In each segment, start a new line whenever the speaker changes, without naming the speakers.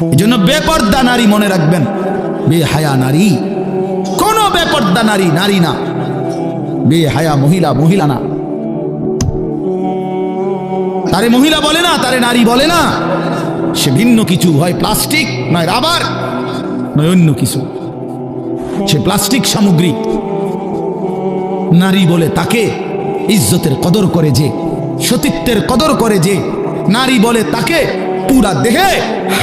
এই জন্য বেপর্দা নারী মনে রাখবেন। বেহায়া নারী। কোন বেপর্দা নারী নারী না। বেহায়া মহিলা মহিলা না। তারে মহিলা বলে না, তারে নারী বলে না। সে ভিন্ন কিছু হয়, প্লাস্টিক, নয় রাবার, নয় অন্য কিছু। সে প্লাস্টিক সামগ্রী। নারী বলে তাকে ইজ্জতের কদর করে যে, সতীত্বের কদর করে যে, নারী বলে তাকে পুরা দেহে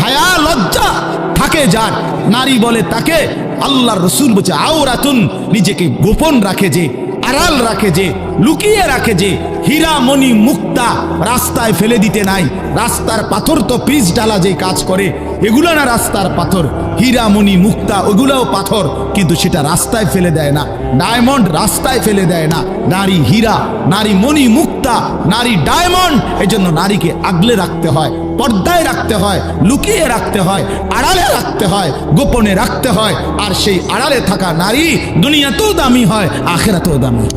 হায়া, লজ্জা থাকে যার। নারী বলে তাকে, আল্লাহর রসুল বলছে, আওরাতুন নিজেকে গোপন রাখে যে, আড়াল রাখে যে, লুকিয়ে রাখে যে হীরা মণি মুক্তা রাস্তায় ফেলে দিতে নাই। রাস্তার পাথর তো পিচ ডালা যে কাজ করে, এগুলো না রাস্তার পাথর। হীরা মণি মুক্তা, ওগুলোও পাথর, কিন্তু সেটা রাস্তায় ফেলে দেয় না। ডায়মন্ড রাস্তায় ফেলে দেয় না। নারী হীরা, নারী মণি মুক্তা, নারী ডায়মন্ড, এজন্য নারীকে আগলে রাখতে হয়। পর্দায় রাখতে হয়, লুকিয়ে রাখতে হয়, আড়ালে রাখতে হয়, গোপনে রাখতে হয়, আর সেই আড়ালে থাকা নারী দুনিয়াতেও দামি হয়, আখেরাতেও দামি।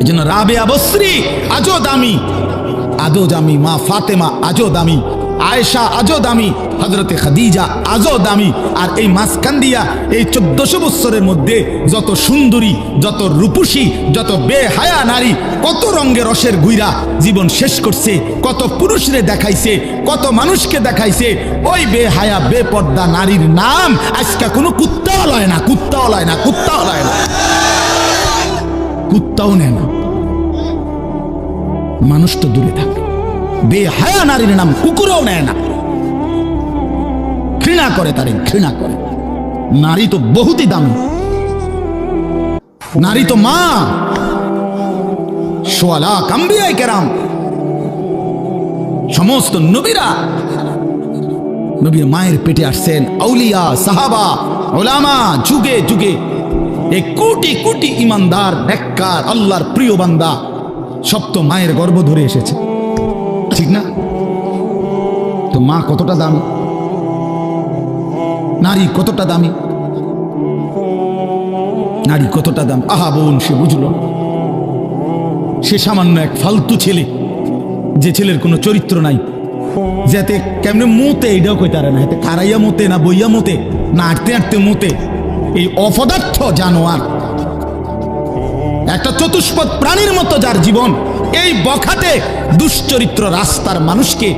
এই জন্য রাবে আবশ্রী, আজও দামি আদৌ দামি, মা ফাতেমা আজও দামি। আয়েশা আজও দামি হজরতে খাদিজা আজও দামি আর এই মাসকান্দিয়া এই চোদ্দশো বৎসরের মধ্যে যত সুন্দরী, যত রূপসী, যত বেহায়া নারী, কত রঙ্গে রসের গুইরা জীবন শেষ করছে, কত পুরুষরে দেখাইছে, কত মানুষকে দেখাইছে, ওই বেহায়া, বেপর্দা নারীর নাম আজকে কোনো কুত্তাও লয় না, কুত্তাও লয় না, কুত্তাও লয় না। কুত্তাও নেয় না। মানুষ তো দূরে থাকে। বেহায়া নারীর নাম কুকুরও নেয় না। ঘৃণা করে তারে ঘৃণা করে। নারী তো বহুতই দামি। নারী তো মা। সোয়ালা কাম্বিয়াই কেরাম। সমস্ত নবীরা নবীর মায়ের পেটে আসছেন। আউলিয়া, সাহাবা, ওলামা, যুগে যুগে এই কোটি কোটি ইমানদার, নেককার, আল্লাহর প্রিয় বান্দা সব তো মায়ের গর্ভ ধরে এসেছে। ঠিক না? তো মা কতটা দামি? নারী কতটা দামি? নারী কতটা দাম? আহা বোন, সে বুঝল সে সামান্য এক ফালতু ছেলে, যে ছেলের কোনো চরিত্র নাই। যাতে কেমনে মুতে, এটাও কইতারে না। এতে খারাইয়া মতে না বইয়া মতে, না আটতে আটতে মতে, এই অপদার্থ জানোয়ার একটা চতুষ্পদ প্রাণীর মতো যার জীবন। এই বখাতে দুশ্চরিত্র রাস্তার মানুষকে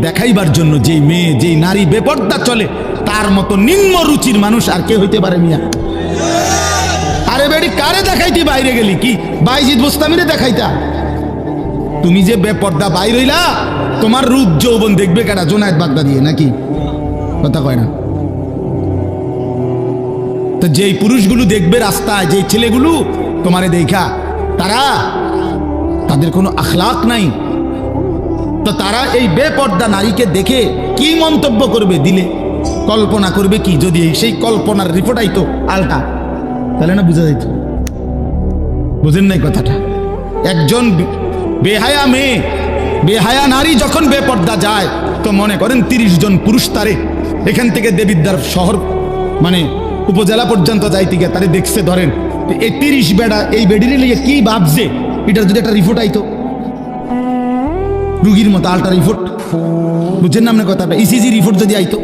দেখাইবার জন্য যেই মেয়ে, যেই নারী বেপর্দা চলে, তার মতো নিম্ন রুচির মানুষ আর কে হইতে পারে মিয়া। আরে বেড়ি, কারে দেখাইতি বাইরে গেলি কি? বাইজিৎ বোস্তামিরে দেখাইতা। তুমি যে বেপর্দা বাইর হইলা, তোমার রূপ যৌবন দেখবে কেটা জোনায়দ বাগদা দিয়ে নাকি? কথা কয় না। তো যেই পুরুষগুলো দেখবে রাস্তায়, যেই ছেলেগুলো, তোমারে দেখা, তারা তাদের কোনো আখলাক নাই। তো তারা এই বেপর্দা নারীকে দেখে কি মন্তব্য করবে দিলে? কল্পনা করবে কি? যদি সেই কল্পনার রিপোর্টাই তো আলটা, তাহলে না বুঝা যাইত? বুঝেন নাই কথাটা? একজন বেহায়া মেয়ে, বেহায়া নারী যখন বেপর্দা যায়, তো মনে করেন তিরিশ জন পুরুষ তারে এখান থেকে দেবিদ্যার শহর মানে উপজেলা পর্যন্ত যাইতে গিয়ে তারে দেখছে, ধরেন এই তিরিশ বেড়া এই বেডিরে লিগে কি ভাবছে? এটার যদি একটা রিপোর্ট আইতো। রুগীর মতো আলটা রিপোর্ট বুঝছেন না আপনার কথাটা ইসিজি রিপোর্ট যদি আইতো।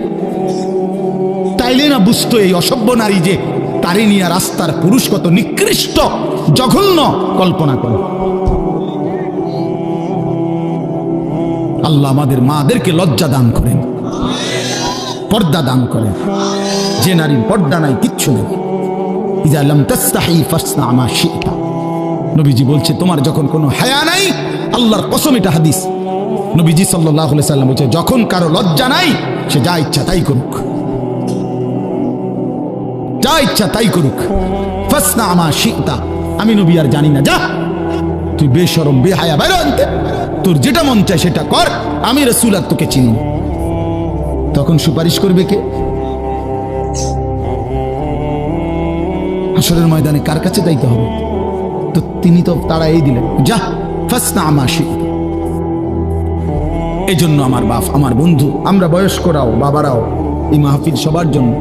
তাইলে না বুঝতো এই অসভ্য নারী যে তারে নিয়ে রাস্তার পুরুষ কত নিকৃষ্ট, জঘন্য কল্পনা করে। আল্লাহ আমাদের মাদেরকে লজ্জা দান করেন, পর্দা দান করেন। যে নারীর পর্দা নাই, কিচ্ছু নেই। নবীজি বলছে, তোমার যখন কোনো হায়া নাই, আল্লাহর কসম এটা হাদিস। নবীজি আলাইহি সাল্লাম বলছে, যখন কারও লজ্জা নাই, সে যা ইচ্ছা তাই করুক। যা ইচ্ছা তাই করুক। ফাসনা আমা শিতা। আমি নবী আর জানি না, যা। তুই বেশরম, বেহায়া, বাইরে আনতে। তোর যেটা মন চায় সেটা কর। আমি রসুল আর তোকে চিনি তখন সুপারিশ করবে কে? হাসরের ময়দানে কার কাছে যাইতে হবে? তো তিনি তো তারা এই দিলেন। যা, ফাসনা আমা শিতা এই জন্য আমার বাপ, আমার বন্ধু, আমরা বয়স্করাও, বাবারাও এই মাহফিল সবার জন্য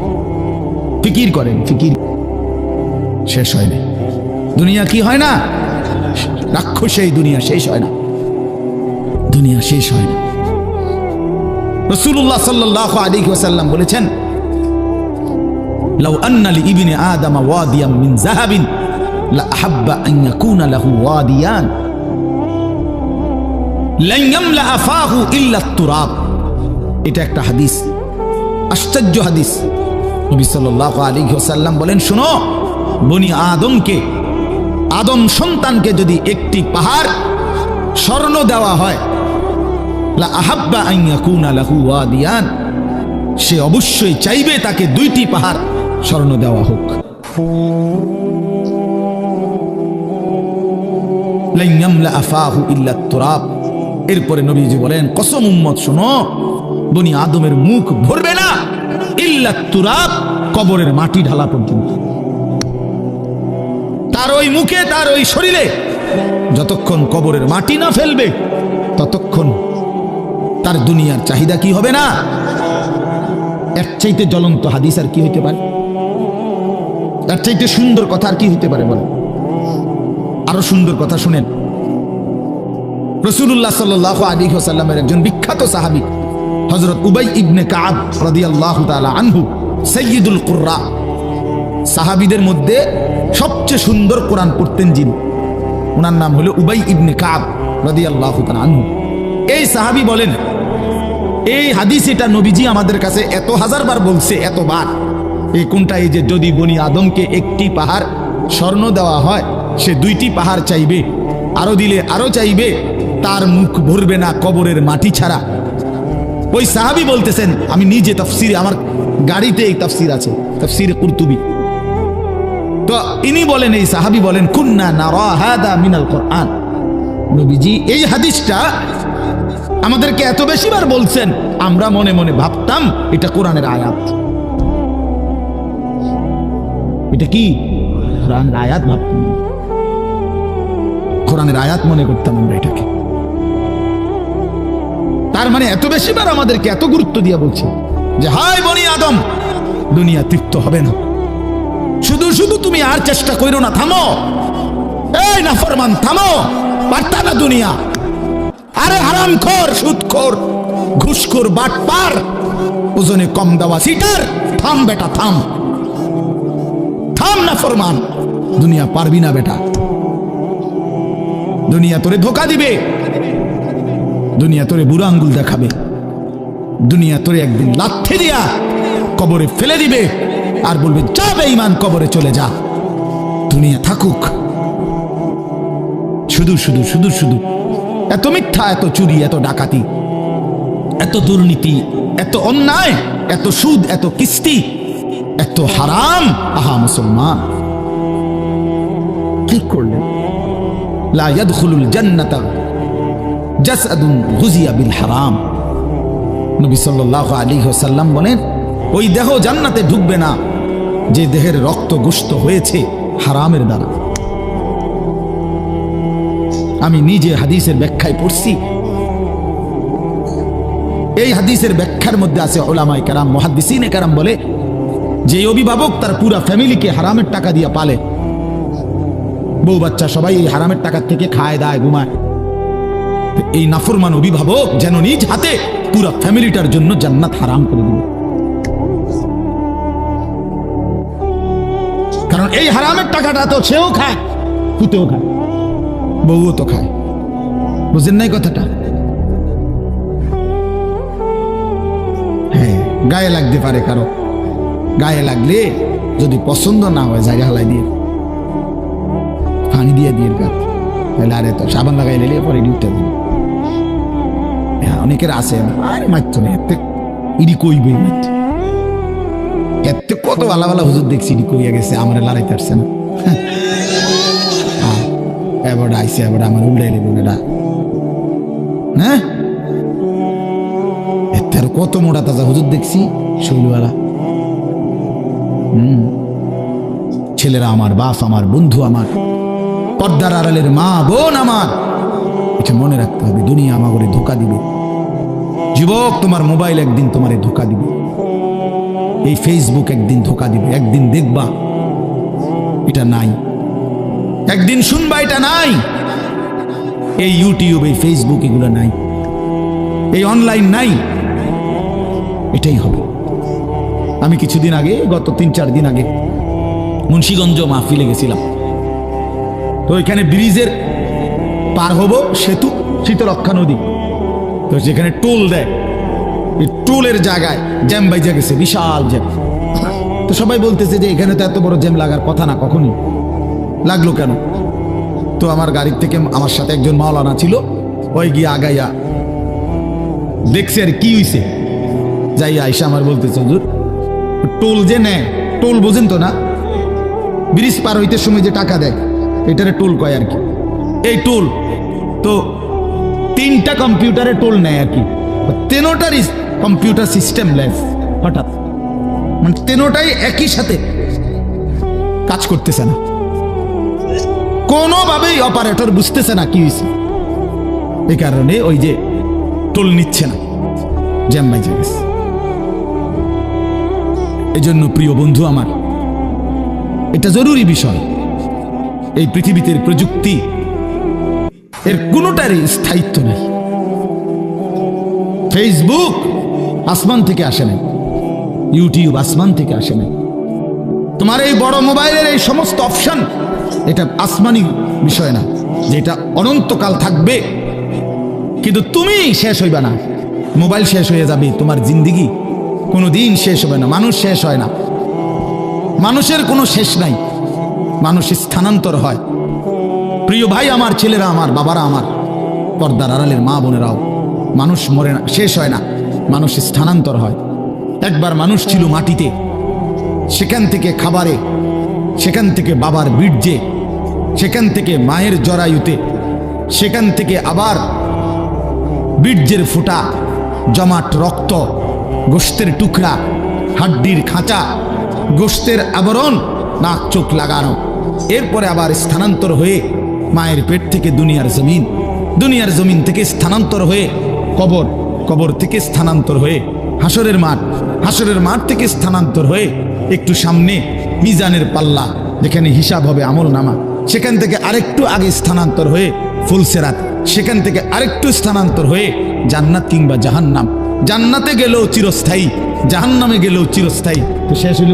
ফিকির করেন, ফিকির। শেষ হয় না দুনিয়া কি হয় না? রাক্ষসে এই দুনিয়া শেষ হয় না। দুনিয়া শেষ হয় না। রসুল্লাহ সাল্লাহ আলী ওসাল্লাম বলেছেন লাউ আন্নালি ইবিনে আদামা ওয়াদিয়াম মিন জাহাবিন লা আহাব্বা আন ইয়াকুনা লাহু ওয়াদিয়ান লাইয়ামলা আফাহু ইল্লা তুরাব এটা একটা হাদিস, আশ্চর্য হাদিস। নবী সাল্লাল্লাহু আলাইহি ওয়াসাল্লাম বলেন, শোনো, বনি আদমকে, আদম সন্তানকে যদি একটি পাহাড়, স্বর্ণ দেওয়া হয় লা আহাব্বা আইয়াকুনা লাহু ওয়াদিয়ান, সে অবশ্যই চাইবে তাকে দুইটি পাহাড় স্বর্ণ দেওয়া হোক। এরপরে নবীজি বলেন, কসম উম্মত শোনো, বনি আদমের মুখ ভরবে না। ইল্লা তুরাব কবরের মাটি ঢালা পর্যন্ত। তার ওই মুখে, তার ওই শরীরে যতক্ষণ কবরের মাটি না ফেলবে, ততক্ষণ তার দুনিয়ার চাহিদা কি হবে না? এক চাইতে জ্বলন্ত হাদিস আর কি হইতে পারে? এর চাইতে সুন্দর কথা আর কি হইতে পারে বলেন? আরও সুন্দর কথা শুনেন। রসুল্লাহ সাল্লাহ আলী সাল্লামের একজন বিখ্যাত সাহাবি হজরত উবাই ইবনে কাব রাদিয়াল্লাহু তাআলা আনহু সৈয়দুল কুর্রা। সাহাবিদের মধ্যে সবচেয়ে সুন্দর কোরআন পড়তেন যিনি। ওনার নাম হলো উবাই ইবনে কাব রাদিয়াল্লাহু তাআলা আনহু। এই সাহাবি বলেন, এই হাদিস এটা নবীজি আমাদের কাছে এত হাজার বার বলছে এতবার এই কোনটা? এই যে যদি বনি আদমকে একটি পাহাড় স্বর্ণ দেওয়া হয়, সে দুইটি পাহাড় চাইবে। আরও দিলে আরও চাইবে, তার মুখ ভরবে না কবরের মাটি ছাড়া। ওই সাহাবি বলতেছেন, আমি নিজে তফসিরে, আমার গাড়িতে এই তফসির আছে, তফসিরে কুরতুবি। তো ইনি বলেন, এই সাহাবি বলেন, কুন্না নারা হাদা মিনাল কোরআন। নবীজি, এই হাদিসটা আমাদেরকে এত বেশিবার বলছেন, আমরা মনে মনে ভাবতাম এটা কোরআনের আয়াত। এটা কি? কোরআনের আয়াত ভাবতাম কোরআনের আয়াত মনে করতাম আমরা এটাকে। তার মানে এত বেশিবার আমাদেরকে এত গুরুত্ব দিয়ে বলছে যে হাই বনি আদম, দুনিয়া তৃপ্ত হবে না। শুধু শুধু তুমি আর চেষ্টা করো না, থামো। এই না ফরমান থামো। পারতা না দুনিয়া। আরে হারাম খোর ঘুষখোর বাটপার, ওজনে কম দেওয়া, সিটার। থাম বেটা, থাম। না ফরমান। দুনিয়া পারবি না বেটা। দুনিয়া তোরে ধোকা দিবে। দুনিয়া তোরে বুড়ো আঙ্গুল দেখাবে। দুনিয়া তোরে একদিন লাথে দিয়া কবরে ফেলে দিবে আর বলবে যাবে ইমান কবরে চলে যা। দুনিয়া থাকুক। শুধু শুধু শুধু শুধু এত মিথ্যা, এত চুরি, এত ডাকাতি, এত দুর্নীতি, এত অন্যায়, এত সুদ, এত কিস্তি এত হারাম? আহা, মুসলমান। কি করলেন? ঢুকবে না, যে দেহের হয়েছে হারামের আমি নিজে হাদিসের ব্যাখ্যায় পড়ছি। এই হাদিসের ব্যাখ্যার মধ্যে আছে ওলামাই কারাম মহাদিসিনে কারাম বলে যে অভিভাবক তার পুরা ফ্যামিলিকে হারামের টাকা দিয়ে পালে। বউ বাচ্চা সবাই এই হারামের টাকা থেকে খায়, দায়, ঘুমায়। এই নাফরমান অভিভাবক যেন নিজ হাতে পুরা ফ্যামিলিটার জন্য জান্নাত হারাম করে দিল। কারণ এই হারামের টাকাটা তো সেও খায়, পুতেও খায়, বউও তো খায়। বুঝেন নাই কথাটা? হ্যাঁ গায়ে লাগতে পারে কারও। গায়ে লাগলে যদি পছন্দ না হয় জায়গা হালাই দিয়ে। পানি দিয়ে দিয়ে গাছ তাহলে আরে তো সাবান লাগাই লেলে পরে ডিউটা দিল হ্যাঁ অনেকের আছে আরে মারতো না এতে ইডি কইবে মারতো। এতে কত ভালো ভালো হুজুর দেখছি ইডি কইয়া গেছে আমার লড়াইতে পারছে না। হ্যাঁ, এবার আইসে এবার আমার উল্টাই লেবে বেটা হ্যাঁ? এতে কত মোটা তাজা হুজুর দেখছি শৈলওয়ালা। ছেলেরা আমার বাপ, আমার বন্ধু, আমার পর্দার আড়ালের মা, বোন আমার। এটা মনে রাখতে হবে, দুনিয়া আমাকে ধোকা দিবে। যুবক, তোমার মোবাইল একদিন তোমারে ধোকা দিবে। এই ফেসবুক একদিন ধোকা দিবে। একদিন দেখবা, এটা নাই। একদিন শুনবা, এটা নাই। এই ইউটিউব এই ফেসবুক এগুলো নাই। এই অনলাইন নাই। এটাই হবে। আমি কিছুদিন আগে, গত তিন, চার দিন আগে মুন্সীগঞ্জ মাহফিলে গেছিলাম। তো ওইখানে ব্রিজের পার হব সেতু শীতলক্ষা নদী। তো যেখানে টোল দেয় টোলের জায়গায় জ্যাম বাইজা গেছে, বিশাল জ্যাম। তো সবাই বলতেছে যে এখানে তো এত বড় জ্যাম লাগার কথা না, কখনই। লাগল কেন? তো আমার গাড়ির থেকে আমার সাথে একজন মাওলানা ছিল, ওই গিয়ে আগাইয়া দেখছে আর কি হইছে। যাই আইসা আমার বলতেছে, হুজুর টোল যে নেয়, টোল বোঝেন তো না? ব্রিজ পার হইতে সময় যে টাকা দেয়, এটারে টোল কয় আর কি। এই টোল, তো তিনটা কম্পিউটারে টোল নেয় আর কি। তেনোটারই কম্পিউটার সিস্টেম লেস হঠাৎ। মানে তেনোটাই একই সাথে কাজ করতেছে না। কোনোভাবেই অপারেটর বুঝতেছে না কি হয়েছে এই কারণে ওই যে টোল নিচ্ছে না। জ্যাম বাইজে গেছে। এই জন্য প্রিয় বন্ধু আমার, এটা জরুরি বিষয়। এই পৃথিবীতে প্রযুক্তি, এর কোনোটারই স্থায়িত্ব নেই। ফেসবুক আসমান থেকে আসে না ইউটিউব আসমান থেকে আসে না তোমার এই বড় মোবাইলের এই সমস্ত অপশন, এটা আসমানি বিষয় না, যেটা অনন্তকাল থাকবে। কিন্তু তুমি শেষ হইবা না। মোবাইল শেষ হয়ে যাবে, তোমার জিন্দিগি কোনো দিন শেষ হবে না। মানুষ শেষ হয় না। মানুষের কোনো শেষ নাই। মানুষ স্থানান্তর হয়। প্রিয় ভাই আমার, ছেলেরা আমার, বাবারা আমার, পর্দার আড়ালের মা বোনেরাও, মানুষ মরে না, শেষ হয় না। মানুষ স্থানান্তর হয়। একবার মানুষ ছিল মাটিতে, সেখান থেকে খাবারে, সেখান থেকে বাবার বীর্যে, সেখান থেকে মায়ের জরায়ুতে, সেখান থেকে আবার বীর্যের ফোঁটা, জমাট রক্ত গোস্তের টুকরা, হাড্ডির খাঁচা গোস্তের আবরণ, নাক চোখ লাগানো। এরপরে আবার স্থানান্তর হয়ে মায়ের পেট থেকে দুনিয়ার জমিন দুনিয়ার জমিন থেকে স্থানান্তর হয়ে কবর কবর থেকে স্থানান্তর হয়ে হাসরের মাঠ হাসরের মাঠ থেকে স্থানান্তর হয়ে একটু সামনে মিজানের পাল্লা, যেখানে হিসাব হবে আমল নামা। সেখান থেকে আরেকটু আগে স্থানান্তর হয়ে ফুলসেরাত, সেখান থেকে আরেকটু স্থানান্তর হয়ে জান্নাত কিংবা জাহান্নাম। জান্নাতে গেলেও চিরস্থায়ী জাহান্নামে গেলেও চিরস্থায়ী তো শেষ হইল?